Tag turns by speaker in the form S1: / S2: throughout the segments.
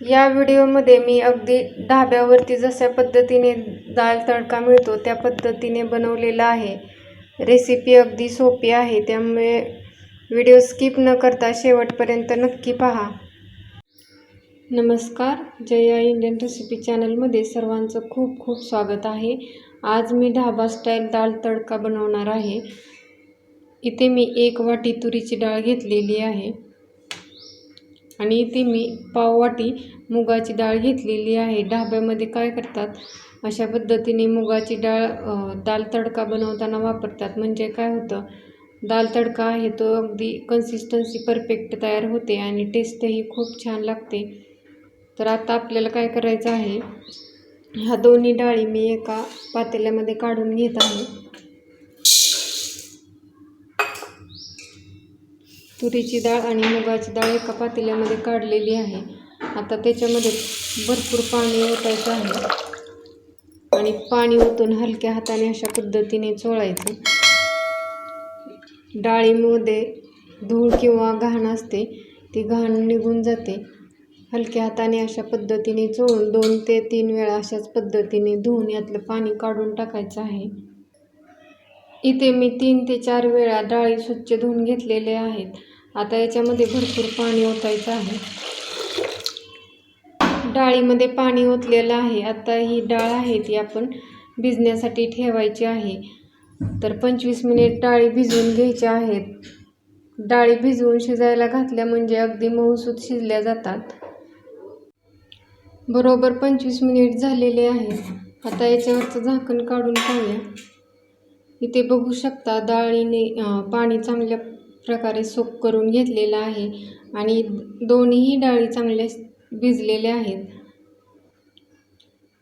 S1: या व्हिडिओमध्ये मी अगदी ढाब्यावरती जशा पद्धतीने दाल तडका मिळतो त्या पद्धतीने बनवलेला आहे. रेसिपी अगदी सोपी आहे त्यामुळे व्हिडिओ स्किप न करता शेवटपर्यंत नक्की पहा. नमस्कार जया इंडियन रेसिपी चॅनलमध्ये सर्वांचं खूप खूप स्वागत आहे. आज मी ढाबा स्टाईल दाल तडका बनवणार आहे. इथे मी एक वाटी तुरीची डाळ घेतलेली आहे. आणि इथे मी पाववाटी मुगाची डाळ घेतलेली आहे. ढाब्यामध्ये काय करतात? अशा पद्धतीने मुगाची डाळ दाल तडका बनवताना वापरतात. म्हणजे काय होतं? दाल तडका आहे तो अगदी कन्सिस्टन्सी परफेक्ट तयार होते आणि टेस्टही खूप छान लागते. तर आता आपल्याला काय करायचं आहे? ह्या दोन्ही डाळी मी एका पातेल्यामध्ये काढून घेत आहे. तुरीची डाळ आणि मुगाची डाळ एका पातेल्यामध्ये काढलेली आहे. आता त्याच्यामध्ये भरपूर पाणी ओतायचं आहे. आणि पाणी ओतून हलक्या हाताने अशा पद्धतीने चोळायचं. डाळीमध्ये धूळ किंवा घाण असते ती घाण निघून जाते. हलक्या हाताने अशा पद्धतीने चोळून दोन ते तीन वेळा अशाच पद्धतीने धुवून यातलं पाणी काढून टाकायचं आहे. इथे मी तीन ते चार वेळा डाळी स्वच्छ धुवून घेतलेले आहेत. आता याच्यामध्ये भरपूर पाणी ओतायचं आहे. डाळीमध्ये पाणी ओतलेलं आहे. आता ही डाळ आहे ती आपण भिजण्यासाठी ठेवायची आहे. तर पंचवीस मिनिट डाळी भिजवून घ्यायच्या आहेत. डाळी भिजवून शिजायला घातल्या म्हणजे अगदी मऊसूत शिजल्या जातात. बरोबर पंचवीस मिनिट झालेले आहेत आता याच्यावरचं झाकण काढून पाहूया इथे बघू शकता डाळीने पाणी चांगल्या प्रकारे सोक करून घेतलेला आहे आणि दोन्हीही डाळी चांगल्या भिजलेल्या आहेत.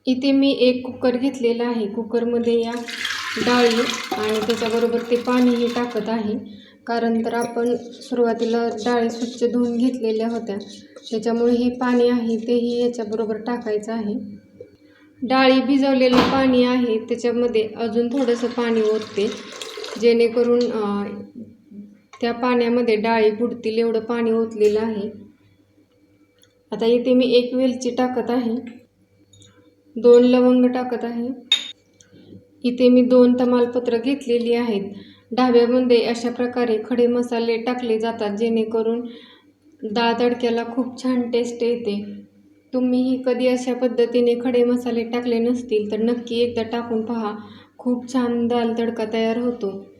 S1: इथे मी एक कुकर घेतलेला आहे. कुकरमध्ये या डाळी आणि त्याच्याबरोबर ते पाणीही टाकत आहे. कारण तर आपण सुरुवातीला डाळी स्वच्छ धुवून घेतलेल्या होत्या. त्याच्यामुळे हे पाणी आहे तेही याच्याबरोबर टाकायचं आहे. डाळी भिजवलेलं पाणी आहे. त्याच्यामध्ये अजून थोडंसं पाणी ओतते. जेणेकरून त्या पाण्यामध्ये डाळी बुडतील एवढं पाणी ओतलेलं आहे. आता इथे मी एक वेलची टाकत आहे. दोन लवंग टाकत आहे. इथे मी दोन तमालपत्र घेतलेली आहेत. ढाब्यामध्ये अशा प्रकारे खडे मसाले टाकले जातात जेणेकरून डाळ तडक्याला खूप छान टेस्ट येते. तुम्हीही कधी अशा पद्धतीने खडे मसाले टाकले नसतील तर नक्की एकदा टाकून पहा. खूप छान दाल तडका तयार होतो.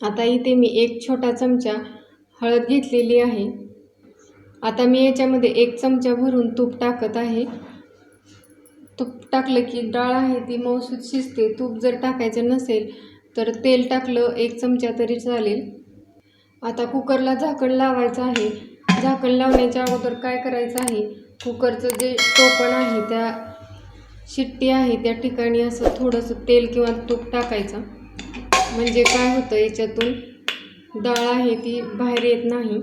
S1: आता इथे मी एक छोटा चमचा हळद घेतलेली आहे. आता मी याच्यामध्ये एक चमचा भरून तूप टाकत आहे. तूप टाकलं की डाळ आहे ती मऊसूद शिजते. तूप जर टाकायचं नसेल तर तेल टाकलं एक चमचा तरी चालेल. आता कुकरला झाकण लावायचं आहे. झाकण लावण्याच्या अगोदर काय करायचं आहे? कुकरचं जे टोपण आहे त्या शिट्टी आहे त्या ठिकाणी असं थोडंसं तेल किंवा तूप टाकायचं. म्हणजे काय होतं याच्यातून? डाळ आहे ती बाहेर येत नाही.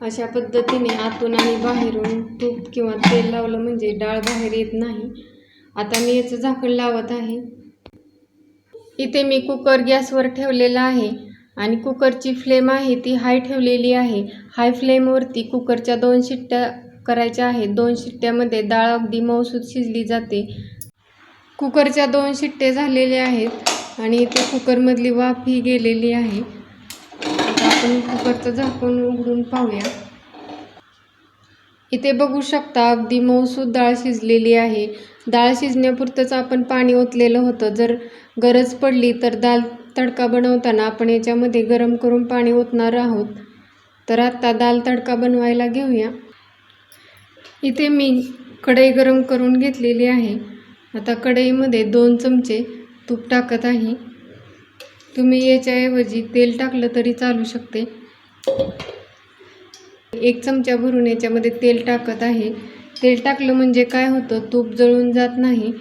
S1: अशा पद्धतीने आतून आणि बाहेरून तूप किंवा तेल लावलं म्हणजे डाळ बाहेर येत नाही. आता मी याचं झाकण लावत आहे. इथे मी कुकर गॅसवर ठेवलेला आहे आणि कुकरची फ्लेम आहे ती हाय ठेवलेली आहे. हाय फ्लेमवरती कुकरच्या दोन शिट्ट्या करायच्या आहेत. दोन शिट्ट्यामध्ये डाळ अगदी मऊसूत शिजली जाते. कुकरच्या दोन शिट्टे झालेले आहेत आणि इथे कुकरमधली वाफ ही गेलेली आहे. आता आपण कुकरचं झाकण उघडून पाहूया. इथे बघू शकता अगदी मऊसूद डाळ शिजलेली आहे. डाळ शिजण्यापुरतंच आपण पाणी ओतलेलं होतं. जर गरज पडली तर दाल तडका बनवताना आपण याच्यामध्ये गरम करून पाणी ओतणार आहोत. तर आत्ता दाल तडका बनवायला घेऊया. इथे मी कढई गरम करून घेतलेली आहे. आता कढईमध्ये दोन चमचे तूप टाकत आहे. तुम्ही याच्याऐवजी तेल टाकलं तरी चालू शकते. एक चमचा भरून याच्यामध्ये तेल टाकत आहे. तेल टाकलं म्हणजे काय होतं? तूप जळून जात नाही.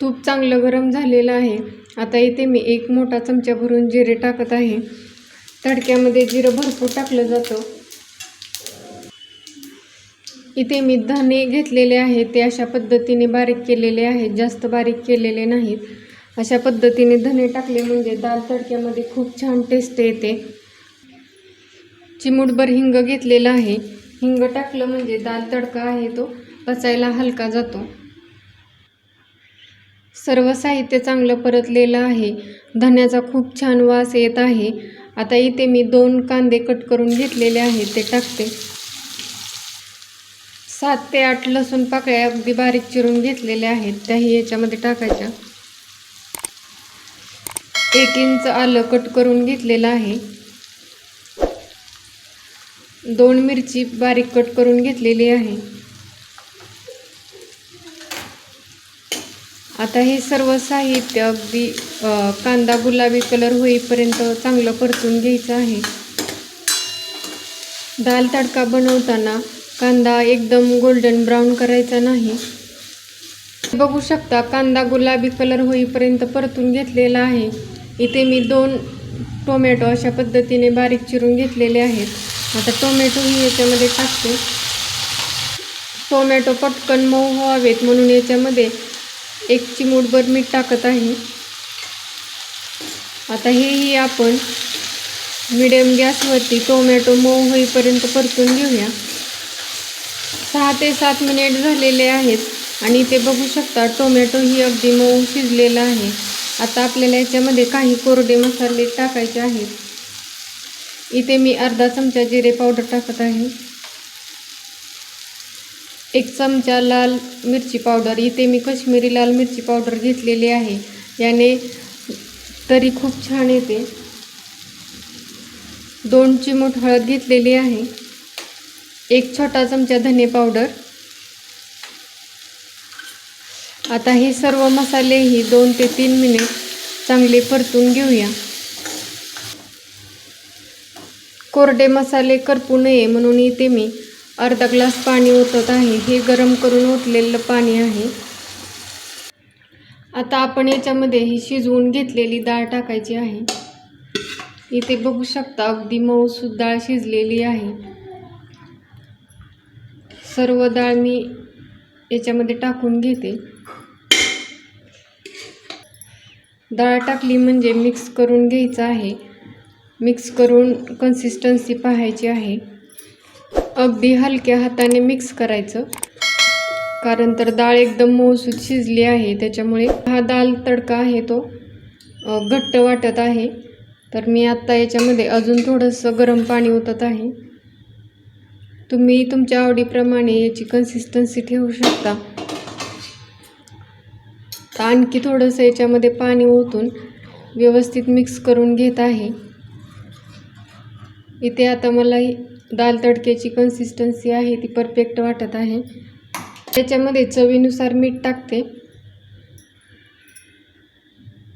S1: तूप चांगलं गरम झालेलं आहे. आता इथे मी एक मोठा चमचा भरून जिरे टाकत आहे. तडक्यामध्ये जिरं भरपूर टाकलं जातं. इथे मी धने घेतलेले आहेत ते अशा पद्धतीने बारीक केलेले आहेत जास्त बारीक केलेले नाहीत. अशा पद्धतीने धने टाकले म्हणजे दाल तडक्यामध्ये खूप छान टेस्ट येते. चिमूटभर हिंग घेतलेला आहे. हिंग टाकलं म्हणजे दाल तडका आहे तो पचायला हलका जातो. सर्व साहित्य चांगलं परतलेलं आहे. धन्याचा खूप छान वास येत आहे. आता इथे मी दोन कांदे कट करून घेतलेले आहेत ते टाकते. सात ते आठ लसूण पाकळ्या अगदी बारीक चिरून घेतलेल्या आहेत. त्याही याच्यामध्ये टाकायच्या. एक इंच आलं कट करून घेतलेलं आहे. दोन मिरची बारीक कट करून घेतलेली आहे. आता हे सर्व साहित्य अगदी कांदा गुलाबी कलर होईपर्यंत चांगलं परतून घ्यायचं आहे. दाल तडका बनवताना कांदा एकदम गोल्डन ब्राऊन करायचा नाही. बघू शकता कांदा गुलाबी कलर होईपर्यंत परतून घेतलेला आहे. इथे मी दोन टोमॅटो अशा पद्धतीने बारीक चिरून घेतलेले आहेत. आता टोमॅटो ही याच्यामध्ये टाकते. टोमॅटो पटकन मऊ व्हावेत म्हणून याच्यामध्ये एक चिमूटभर मीठ टाकत आहे. आता हेही आपण मिडियम गॅसवरती टोमॅटो मऊ होईपर्यंत परतून घेऊया. सहा ते सात मिनिट झालेले आहेत आणि ते बघू शकता टोमॅटो ही अगदी मऊ शिजलेला आहे. आता आपल्याला याच्यामध्ये काही कोरडे मसाले टाकायचे आहेत. इथे मी अर्धा चमचा जिरे पावडर टाकत आहे. एक चमचा लाल मिरची पावडर. इथे मी कश्मीरी लाल मिरची पावडर घेतलेली आहे. याने तरी खूप छान येते. दोन चिमूट हळद घेतलेली आहे. एक छोटा चमचा धने पावडर. आता हे सर्व मसालेही दोन ते तीन मिनिट चांगले परतून घेऊया. कोरडे मसाले करपू नये म्हणून इथे मी अर्धा ग्लास पाणी ओतत आहे. हे गरम करून ओतलेलं पाणी आहे. आता आपण याच्यामध्ये ही शिजवून घेतलेली डाळ टाकायची आहे. इथे बघू शकता अगदी मऊसूद डाळ शिजलेली आहे. सर्व डाळ मी याच्यामध्ये टाकून घेते. डाळ टाकली म्हणजे मिक्स करून घ्यायचं आहे. मिक्स करून कन्सिस्टन्सी पाहायची आहे. अगदी हलक्या हाताने मिक्स करायचं. कारण तर डाळ एकदम मऊसूद शिजली आहे त्याच्यामुळे हा दाल तडका आहे तो घट्ट वाटत आहे. तर मी आत्ता याच्यामध्ये अजून थोडंसं गरम पाणी ओतत आहे. तुम्ही तुमच्या आवडीप्रमाणे याची कन्सिस्टन्सी ठेवू शकता. तर आणखी थोडंसं याच्यामध्ये पाणी ओतून व्यवस्थित मिक्स करून घेत आहे. इथे आता मला ही दाल तडक्याची कन्सिस्टन्सी आहे ती परफेक्ट वाटत आहे. त्याच्यामध्ये चवीनुसार मीठ टाकते.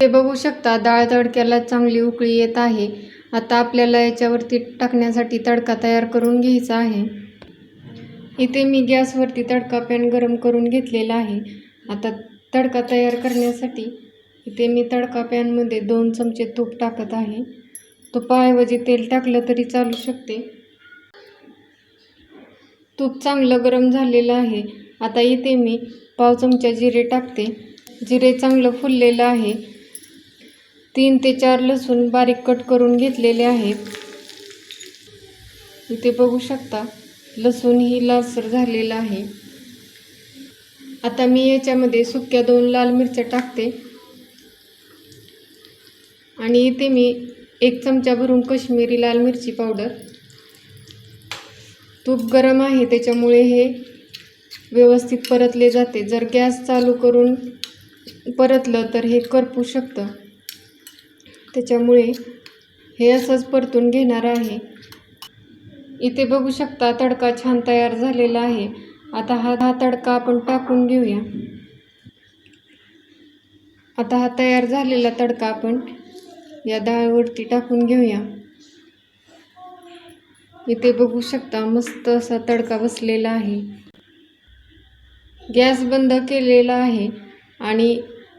S1: ते बघू शकता डाळ तडक्याला चांगली उकळी येत आहे. आता आपल्याला याच्यावरती टाकण्यासाठी तडका तयार करून घ्यायचा आहे. इथे मी गॅसवरती तडका पॅन गरम करून घेतलेला आहे. आता तडका तयार करण्यासाठी इथे मी तडका पॅनमध्ये दोन चमचे तूप टाकत आहे. तुपाऐवजी तेल टाकलं तरी चालू शकते. तूप चांगलं गरम झालेलं आहे. आता इथे मी पाव चमचा जिरे टाकते. जिरे चांगलं फुललेलं आहे. तीन ते चार लसूण बारीक कट करून घेतलेले आहेत. इथे बघू शकता. लसूण ही लालसर झालेला आहे. आता मी याच्यामध्ये सुक्या दोन लाल मिरच्या टाकते. आणि इथे मी एक चमचा भरून कश्मीरी लाल मिरची पावडर. तूप गरम आहे त्याच्यामुळे हे व्यवस्थित परतले जाते. जर गॅस चालू करून परतलं तर हे करपू शकतं. त्याच्यामुळे हे असंच परतून घेणार आहे. इथे बघू शकता तडका छान तयार झालेला आहे. आता हा हा तडका आपण टाकून घेऊया. आता हा तयार झालेला तडका आपण या डाळीवरती टाकून घेऊया. इथे बघू शकता मस्त असा तडका बसलेला आहे. गॅस बंद केलेला आहे आणि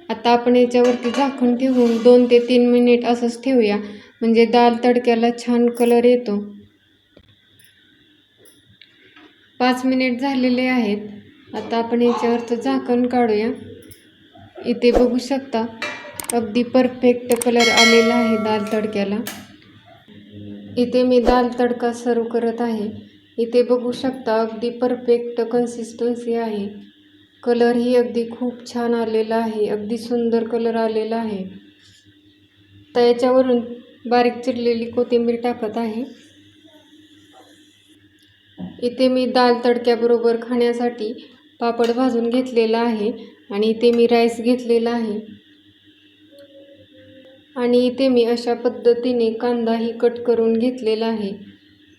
S1: आता आपण याच्यावरती झाकण ठेवून दोन ते तीन मिनिट असंच ठेवूया. म्हणजे दाल तडक्याला छान कलर येतो. पाच मिनिट झालेले आहेत. आता आपण याच्यावरचं झाकण काढूया. इथे बघू शकता अगदी परफेक्ट कलर आलेला आहे दाल तडक्याला. इथे मी दाल तडका सर्व करत आहे. इथे बघू शकता अगदी परफेक्ट कन्सिस्टन्सी आहे. कलरही अगदी खूप छान आलेला आहे. अगदी सुंदर कलर आलेला आहे. तर याच्यावरून बारीक चिरलेली कोथिंबीर टाकत आहे. इथे मी दाल तडक्याबरोबर खाण्यासाठी पापड भाजून घेतलेला आहे आणि इथे मी राईस घेतलेला आहे. आणि इथे मी अशा पद्धतीने कांदाही कट करून घेतलेला आहे.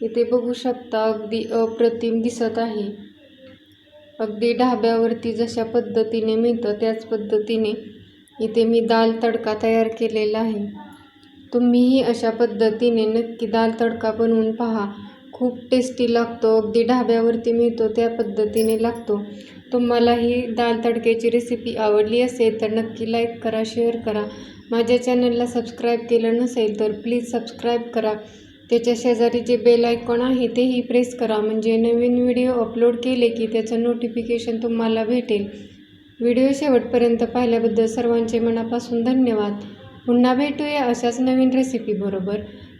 S1: इथे बघू शकता अगदी अप्रतिम दिसत आहे. अगदी ढाब्यावरती जशा पद्धतीने मिळतं त्याच पद्धतीने इथे मी दाल तडका तयार केलेला आहे. तुम्हीही अशा पद्धतीने नक्की दाल तडका बनवून पहा. खूप टेस्टी लागतो. अगदी ढाब्यावरती मिळतो त्या पद्धतीने लागतो. तुम्हाला ही दाल तडक्याची रेसिपी आवडली असेल तर नक्की लाईक करा शेअर करा. माझ्या चॅनलला सबस्क्राईब केलं नसेल तर प्लीज सबस्क्राईब करा. त्याच्या शेजारी जे बेल आयकॉन आहे तेही प्रेस करा. म्हणजे नवीन व्हिडिओ अपलोड केले की त्याचं नोटिफिकेशन तुम्हाला भेटेल. व्हिडिओ शेवटपर्यंत पाहिल्याबद्दल सर्वांचे मनापासून धन्यवाद. पुन्हा भेटूया अशाच नवीन रेसिपीबरोबर